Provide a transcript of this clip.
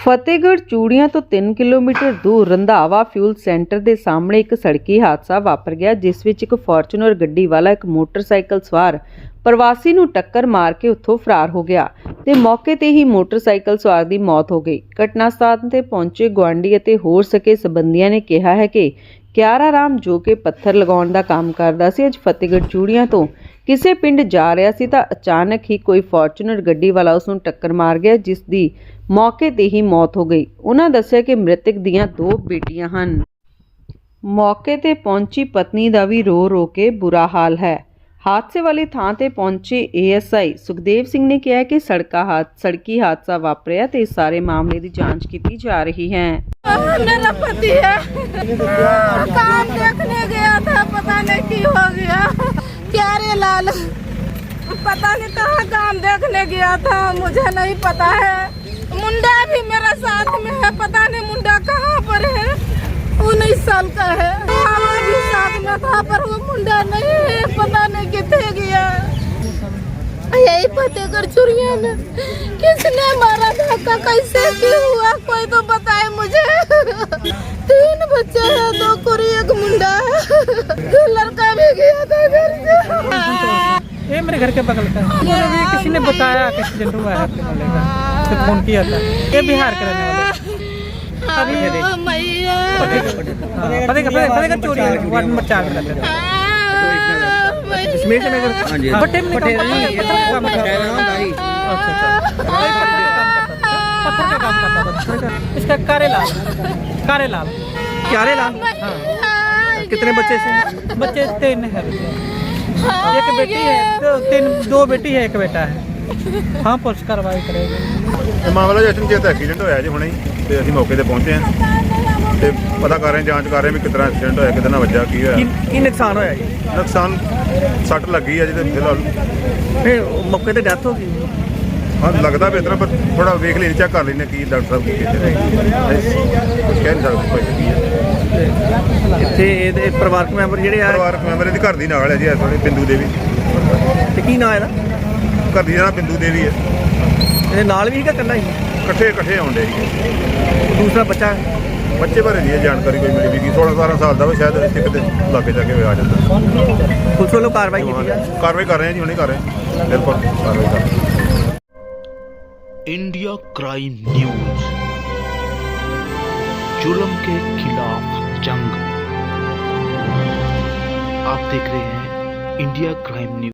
ਫਤਿਹਗੜ੍ਹ ਚੂੜੀਆਂ ਤੋਂ 3 ਕਿਲੋਮੀਟਰ ਦੂਰ Randhawa fuel centre ਦੇ ਸਾਹਮਣੇ ਇੱਕ ਸੜਕੀ ਹਾਦਸਾ ਵਾਪਰ ਗਿਆ, ਜਿਸ ਵਿੱਚ ਇੱਕ ਫਾਰਚੂਨਰ ਗੱਡੀ ਵਾਲਾ ਇੱਕ ਮੋਟਰਸਾਈਕਲ ਸਵਾਰ ਪ੍ਰਵਾਸੀ ਨੂੰ ਟੱਕਰ ਮਾਰ ਕੇ ਉੱਥੋਂ ਫਰਾਰ ਹੋ ਗਿਆ ਤੇ ਮੌਕੇ ਤੇ ਹੀ ਮੋਟਰਸਾਈਕਲ ਸਵਾਰ ਦੀ ਮੌਤ ਹੋ ਗਈ। ਘਟਨਾ ਸਥਾਨ ਤੇ ਪਹੁੰਚੇ ਗੁਆਂਢੀ ਅਤੇ ਹੋਰ ਸਕੇ ਸਬੰਧੀਆਂ ਨੇ ਕਿਹਾ ਹੈ ਕਿ ਕਿਆਰਾ ਰਾਮ ਜੋ ਕਿ ਪੱਥਰ ਲਗਾਉਣ ਦਾ ਕੰਮ ਕਰਦਾ ਸੀ, ਅੱਜ ਫਤਿਹਗੜ੍ਹ ਚੂੜੀਆਂ ਤੋਂ ਕਿਸੇ ਪਿੰਡ ਜਾ ਰਿਹਾ ਸੀ ਤਾਂ ਅਚਾਨਕ ਹੀ ਕੋਈ ਫੋਰਚੂਨਰ ਗੱਡੀ ਵਾਲਾ ਉਸ ਨੂੰ ਟੱਕਰ ਮਾਰ ਗਿਆ, ਜਿਸ ਦੀ ਮੌਕੇ ਤੇ ਹੀ ਮੌਤ ਹੋ ਗਈ। ਉਹਨਾਂ ਦੱਸਿਆ ਕਿ ਮ੍ਰਿਤਕ ਦੀਆਂ ਦੋ ਬੇਟੀਆਂ ਹਨ। ਮੌਕੇ ਤੇ ਪਹੁੰਚੀ ਪਤਨੀ ਦਾ ਵੀ ਰੋ ਰੋ ਕੇ ਬੁਰਾ ਹਾਲ ਹੈ। ਹਾਦਸੇ ਵਾਲੀ ਥਾਂ ਤੇ ਪਹੁੰਚੇ ਏਐਸਆਈ ਸੁਖਦੇਵ ਸਿੰਘ ਨੇ ਕਿਹਾ ਕਿ ਸੜਕਾ ਹਾਦ ਸੜਕੀ ਹਾਦਸਾ ਵਾਪਰਿਆ ਤੇ ਇਸ ਸਾਰੇ ਮਾਮਲੇ ਦੀ ਜਾਂਚ ਕੀਤੀ ਜਾ ਰਹੀ ਹੈ। मेरा पति है। काम देखने गया था, पता नहीं की हो गया। प्यारे लाल, पता नहीं कहाँ काम देखने गया था, मुझे नहीं पता है। मुंडा भी मेरा साथ में है, पता नहीं मुंडा कहाँ पर है। उन्नीस साल का है हमारा भी साथ में था पर वो मुंडा नहीं है पता नहीं कितने गया यही फतेहगढ़ चुरिया ने किसने मारा धक्का कैसे क्यों हुआ कोई तो बताए मुझे तीन बच्चे हैं दो कुरी एक मुंडा है लड़का भी गया था घर से ये मेरे घर के बगल का है भी किसी ने बताया कि एक्सीडेंट हुआ है आपके मोहल्ले का तो फ़ोन किया था ये बिहार के रहने वाले अभी है देख। हाँ, मैया हाँ, फतेहगढ़ फतेहगढ़ चोरी है वार्ड नंबर चार में रहते थे ਦਸ਼ਮੇਸ਼ ਨਗਰ ਹਾਂਜੀ ਵੱਡੇ ਪਟੇਰੀ ਕੰਮ ਕਰਦਾ ਭਾਈ कितने बच्चे से? बच्चे तीन है। एक बेटी है तीन दो बेटी है एक बेटा है। ਹਾਂ ਪੁਲਿਸ ਕਾਰਵਾਈ ਕਰੇਗੀ। ਇਹ ਮਾਮਲਾ ਜਸ਼ਨ ਜੇ ਤਾਂ ਐਕਸੀਡੈਂਟ ਹੋਇਆ ਜੀ ਹੁਣੇ ਹੀ ਤੇ ਅਸੀਂ ਮੌਕੇ ਤੇ ਪਹੁੰਚੇ ਹਾਂ। ਤੇ ਪਤਾ ਕਰ ਰਹੇ ਹਾਂ, ਜਾਂਚ ਕਰ ਰਹੇ ਹਾਂ ਵੀ ਕਿਤਨਾ ਐਕਸੀਡੈਂਟ ਹੋਇਆ ਕਿਤਨਾ ਵੱਜਾ ਕੀ ਕੀ ਹੋਇਆ। ਕੀ ਨੁਕਸਾਨ ਹੋਇਆ ਜੀ? ਨੁਕਸਾਨ ਸੱਟ ਲੱਗੀ ਹੈ ਜਿਹਦੇ ਫਿਲਹਾਲ। ਫਿਰ ਮੌਕੇ ਤੇ ਡੈਥ ਹੋ ਗਈ? ਹਾਂ ਲੱਗਦਾ ਵੀ ਇਸ ਤਰ੍ਹਾਂ ਪਰ ਥੋੜਾ ਵੇਖ ਲੈਣੀ ਚੈੱਕ ਕਰ ਲੈਣੇ ਕੀ ਡਾਕਟਰ ਸਾਹਿਬ ਕੀ ਕਹਿੰਦੇ ਨੇ। ਅਸੀਂ ਕੁਛ ਕਹਿ ਨਹੀਂ ਸਕਦੇ ਕੋਈ ਕੀ ਹੈ। ਇੱਥੇ ਇਹਦੇ ਪਰਿਵਾਰਕ ਮੈਂਬਰ ਜਿਹੜੇ ਆ? ਪਰਿਵਾਰਕ ਮੈਂਬਰ ਇਹਦੇ ਘਰ ਦੀ ਨਾਲ ਹੈ ਜੀ ਇਸ ਵੇਲੇ ਬਿੰਦੂ ਦੇਵੀ ਤੇ ਕੀ ਨਾਂ ਇਹਦਾ? ਘਰ ਦੀ ਨਾਲ ਬਿੰਦੂ ਦੇਵੀ ਹੈ ਇਹਦੇ ਨਾਲ ਵੀ ਸੀਗਾ ਇਕੱਲਾ ਹੀ ਇਕੱਠੇ ਇਕੱਠੇ ਆਉਂਦੇ ਸੀ ਦੂਸਰਾ ਬੱਚਾ ਬੱਚੇ ਬਾਰੇ ਨਹੀਂ ਇਹ ਜਾਣਕਾਰੀ ਕੋਈ ਮਿਲੀ ਵੀ 16 17 ਸਾਲ ਦਾ ਵਾ ਸ਼ਾਇਦ ਇੱਥੇ ਕਿਤੇ ਲਾਗੇ ਜਾ ਕੇ ਆ ਜਾਂਦਾ ਪੁਲਿਸ ਵੱਲੋਂ ਕਾਰਵਾਈ ਕੀਤੀ ਜਾ ਕਾਰਵਾਈ ਕਰ ਰਹੇ ਹਾਂ ਜੀ ਹੁਣੇ ਕਰ ਰਹੇ ਹਾਂ ਬਿਲਕੁਲ ਕਾਰਵਾਈ ਕਰ ਰਹੇ ਹਾਂ इंडिया क्राइम न्यूज जुल्म के खिलाफ जंग आप देख रहे हैं इंडिया क्राइम न्यूज